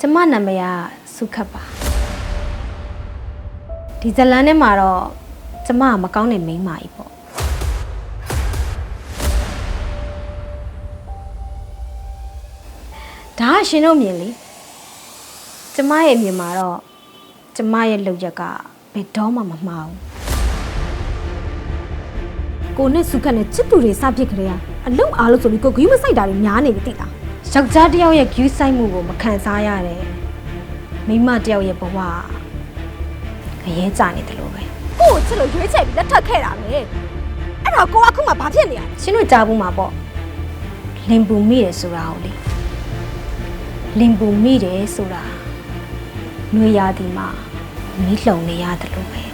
ကျမနာမည်ကစုခတ်ပါဒီဇလန်ထဲမှာတော့ကျမကမကောင်းတဲ့မိန်းမကြီးပေါ့ဒါကရှင်တို့မြင်လေကျမရဲ့အမြင်မှာတော့ ကျမရဲ့လုပ်ရက်ကဘယ်တော့မှမမှားဘူးကိုနဲ့စုခတ်နဲ့ချစ်သူတွေစပြစ်ကြရအလုံးအားလို့ဆိုပြီးကိုဂယူးမဆိုင်တာတွေများနေပြီတိလားယောက်ျားတစ်ယောက်ရဲ့ဂယူးဆိုင်မှုကိုမခံစားရတယ်မိန်းမတစ်ယောက်ရဲ့ဘဝကရဲကြနေတယ်လို့ပဲကို့ကိုချစ်လို့ရွေးချယ်ပြီးလက်ထပ်ခဲ့တာပဲအဲ့တော့ကိုကအခုမှဘာဖြစ်နေရလဲရှင်တို့ကြားဘူးမှာပေါ့လင်ပူမိတယ်ဆိုတာကိုလေလင်ပူမိတယ်ဆိုတာနှွေရသည်မှာ မီးလှုံနေရတယ်လို့ပဲ